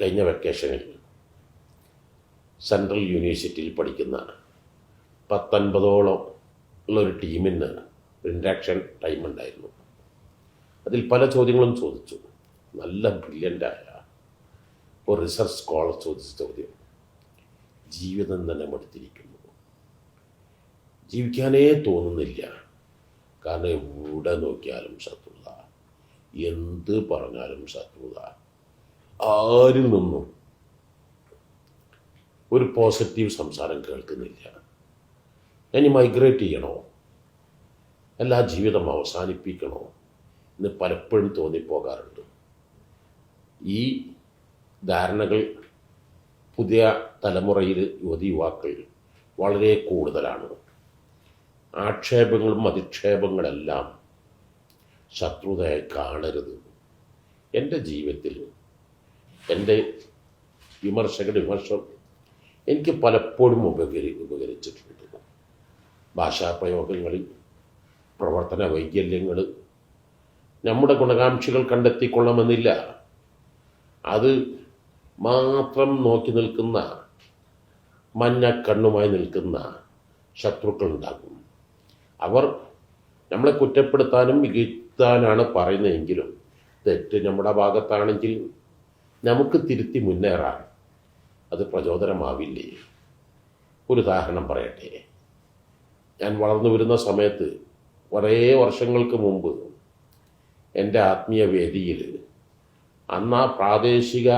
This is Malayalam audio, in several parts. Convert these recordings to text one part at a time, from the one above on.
കഴിഞ്ഞ വെക്കേഷനിൽ സെൻട്രൽ യൂണിവേഴ്സിറ്റിയിൽ പഠിക്കുന്ന പത്തൊൻപതോളം ഉള്ളൊരു ടീമിന് ഇൻട്രാക്ഷൻ ടൈം ഉണ്ടായിരുന്നു. അതിൽ പല ചോദ്യങ്ങളും ചോദിച്ചു. നല്ല ബ്രില്യന്റായ ഒരു റിസർച്ച് സ്കോളർ ചോദിച്ച ചോദ്യം ജീവിതം തന്നെ മടുത്തിരിക്കുന്നു. ജീവിക്കാനേ തോന്നുന്നില്ല. കാരണം എവിടെ നോക്കിയാലും ശത്രുത. എന്ത് പറഞ്ഞാലും ശത്രുത. ആരിൽ നിന്നും ഒരു പോസിറ്റീവ് സംസാരം കേൾക്കുന്നില്ല. ഇനി മൈഗ്രേറ്റ് ചെയ്യണോ? എല്ലാ ജീവിതം അവസാനിപ്പിക്കണോ? എന്ന് പലപ്പോഴും തോന്നിപ്പോകാറുണ്ട്. ഈ ധാരണകൾ പുതിയ തലമുറയിൽ യുവതി യുവാക്കൾ വളരെ കൂടുതലാണ്. ആക്ഷേപങ്ങളും അധിക്ഷേപങ്ങളെല്ലാം ശത്രുതയെ കാണരുത്. എന്റെ ജീവിതത്തിൽ എന്റെ വിമർശകരുടെ വിമർശം എനിക്ക് പലപ്പോഴും ഉപകരി ഉപകരിച്ചിട്ടുണ്ട്. ഭാഷാപ്രയോഗങ്ങളിൽ പ്രവർത്തന വൈകല്യങ്ങൾ നമ്മുടെ ഗുണകാംക്ഷികൾ കണ്ടെത്തിക്കൊള്ളണമെന്നില്ല. അത് മാത്രം നോക്കി നിൽക്കുന്ന മഞ്ഞ കണ്ണുമായി നിൽക്കുന്ന ശത്രുക്കളുണ്ടാകും. അവർ നമ്മളെ കുറ്റപ്പെടുത്താനും മികത്താനാണ് പറയുന്നതെങ്കിലും തെറ്റ് നമ്മുടെ ഭാഗത്താണെങ്കിൽ നമുക്ക് തിരുത്തി മുന്നേറാൻ അത് പ്രചോദനമാവില്ലേ? ഒരു ഉദാഹരണം പറയട്ടെ. ഞാൻ വളർന്നു വരുന്ന സമയത്ത് കുറേ വർഷങ്ങൾക്ക് മുമ്പ് എന്റെ ആത്മീയ വേദിയിൽ അന്ന് ആ പ്രാദേശിക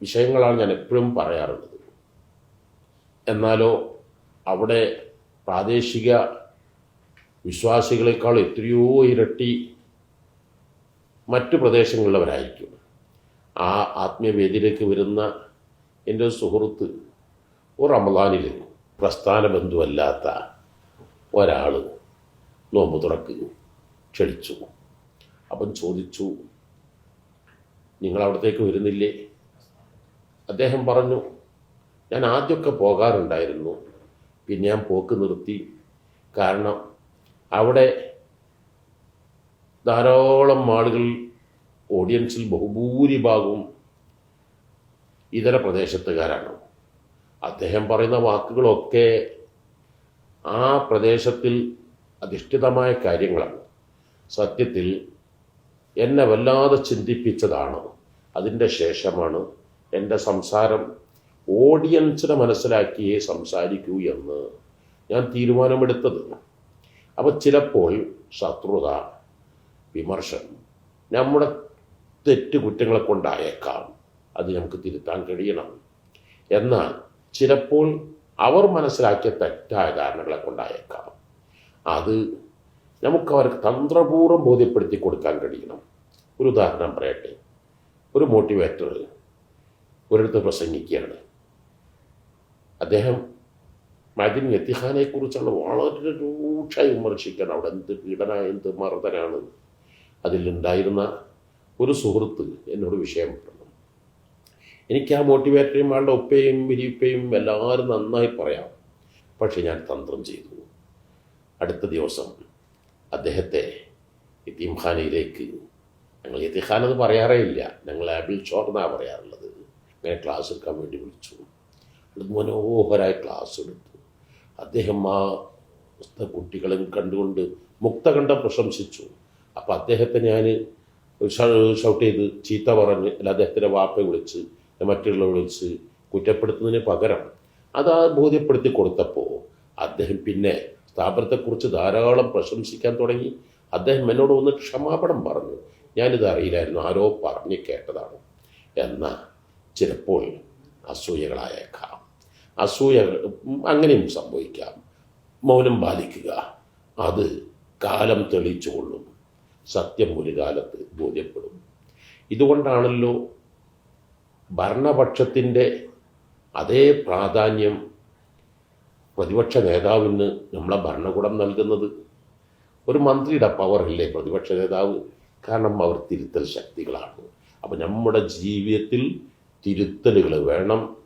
വിഷയങ്ങളാണ് ഞാൻ എപ്പോഴും പറയാറുള്ളത്. എന്നാലോ അവിടെ പ്രാദേശിക വിശ്വാസികളെക്കാൾ എത്രയോ ഇരട്ടി മറ്റു പ്രദേശങ്ങളിലുള്ളവരായിരിക്കും. ആ ആത്മീയവേദിയിലേക്ക് വരുന്ന എന്റെ ഒരു സുഹൃത്ത് ഒരു റമദാനിൽ പ്രസ്ഥാന ബന്ധുവല്ലാത്ത ഒരാൾ നോമ്പ് തുറക്ക് ക്ഷണിച്ചു. അപ്പം ചോദിച്ചു നിങ്ങൾ അവിടത്തേക്ക് വരുന്നില്ലേ? അദ്ദേഹം പറഞ്ഞു ഞാൻ ആദ്യമൊക്കെ പോകാറുണ്ടായിരുന്നു. പിന്നെ ഞാൻ പോക്ക് നിർത്തി. കാരണം അവിടെ ധാരാളം ആളുകൾ ഓഡിയൻസിൽ ബഹുഭൂരിഭാഗവും ഇതര പ്രദേശത്തുകാരാണ്. അദ്ദേഹം പറയുന്ന വാക്കുകളൊക്കെ ആ പ്രദേശത്തിൽ അധിഷ്ഠിതമായ കാര്യങ്ങളാണ്. സത്യത്തിൽ എന്നെ വല്ലാതെ ചിന്തിപ്പിച്ചതാണ്. അതിന്റെ ശേഷമാണ് എന്റെ സംസാരം ഓഡിയൻസിനെ മനസ്സിലാക്കിയേ സംസാരിക്കൂ എന്ന് ഞാൻ തീരുമാനമെടുത്തത്. അപ്പോൾ ചിലപ്പോൾ ശത്രുത വിമർശനം നമ്മുടെ തെറ്റ് കുറ്റങ്ങളെ കൊണ്ടായേക്കാം. അത് നമുക്ക് തിരുത്താൻ കഴിയണം. എന്നാൽ ചിലപ്പോൾ അവർ മനസ്സിലാക്കിയ തെറ്റായ ധാരണകളെ കൊണ്ടായേക്കാം. അത് നമുക്ക് അവർക്ക് തന്ത്രപൂർവം ബോധ്യപ്പെടുത്തി കൊടുക്കാൻ കഴിയണം. ഒരു ഉദാഹരണം പറയട്ടെ. ഒരു മോട്ടിവേറ്റർ ഒരിടത്ത് പ്രസംഗിക്കുകയാണ്. അദ്ദേഹം മദിൻ യത്തിഖാനെ കുറിച്ചാണ് വളരെ രൂക്ഷമായി വിമർശിക്കണം അവിടെ എന്ത് പീഡന എന്ത് മർദ്ദനാണ്. അതിലുണ്ടായിരുന്ന ഒരു സുഹൃത്ത് എന്നോട് വിഷയം പറഞ്ഞു. എനിക്ക് ആ മോട്ടിവേറ്ററേയും ആളുടെ ഒപ്പയും വിരിപ്പയും എല്ലാവരും നന്നായി പറയാം. പക്ഷെ ഞാൻ തന്ത്രം ചെയ്തു. അടുത്ത ദിവസം അദ്ദേഹത്തെ ഇതിംഖാനയിലേക്ക് ഞങ്ങൾ യത്തീംഖാൻ എന്ന് പറയാറേ ഇല്ല. ഞങ്ങൾ ആബിൾ ഷോർ എന്നാണ് പറയാറുള്ളത്. അങ്ങനെ ക്ലാസ് എടുക്കാൻ വേണ്ടി വിളിച്ചു. അത് മനോഹരമായ ക്ലാസ് എടുത്തു. അദ്ദേഹം ആ കുട്ടികളും കണ്ടുകൊണ്ട് മുക്തകണ്ഠം പ്രശംസിച്ചു. അപ്പോൾ അദ്ദേഹത്തെ ഞാൻ ഷൗട്ട് ചെയ്ത് ചീത്ത പറഞ്ഞ് അല്ല അദ്ദേഹത്തിന്റെ വാപ്പയെ വിളിച്ച് മറ്റുള്ളവർ വിളിച്ച് കുറ്റപ്പെടുത്തുന്നതിന് പകരം അത് ബോധ്യപ്പെടുത്തി കൊടുത്തപ്പോൾ അദ്ദേഹം പിന്നെ സ്ഥാപനത്തെക്കുറിച്ച് ധാരാളം പ്രശംസിക്കാൻ തുടങ്ങി. അദ്ദേഹം എന്നോട് ഒന്ന് ക്ഷമാപണം പറഞ്ഞു. ഞാനിത് അറിയില്ലായിരുന്നു ആരോ പറഞ്ഞു കേട്ടതാണ്. എന്നാൽ ചിലപ്പോൾ അസൂയകളായേക്കാം. അസൂയ അങ്ങനെയും സംഭവിക്കാം. മൗനം പാലിക്കുക. അത് കാലം തെളിച്ചുകൊള്ളും സത്യം ഒരു കാലത്ത് ബോധ്യപ്പെടും. ഇതുകൊണ്ടാണല്ലോ ഭരണപക്ഷത്തിന്റെ അതേ പ്രാധാന്യം പ്രതിപക്ഷ നേതാവിന് നമ്മളെ ഭരണകൂടം നൽകുന്നത്. ഒരു മന്ത്രിയുടെ പവറല്ലേ പ്രതിപക്ഷ നേതാവ്? കാരണം അവർ തിരുത്തൽ ശക്തികളാണ്. അപ്പം നമ്മുടെ ജീവിതത്തിൽ തിരുത്തലുകൾ വേണം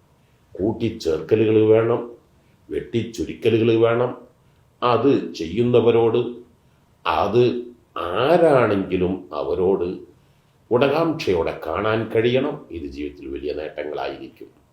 കൂട്ടിച്ചേർക്കലുകൾ വേണം വെട്ടിച്ചുരുക്കലുകൾ വേണം. അത് ചെയ്യുന്നവരോട് അത് ആരാണെങ്കിലും അവരോട് ഉടകാംക്ഷയോടെ കാണാൻ കഴിയണം. ഇത് ജീവിതത്തിൽ വലിയ നേട്ടങ്ങളായിരിക്കും.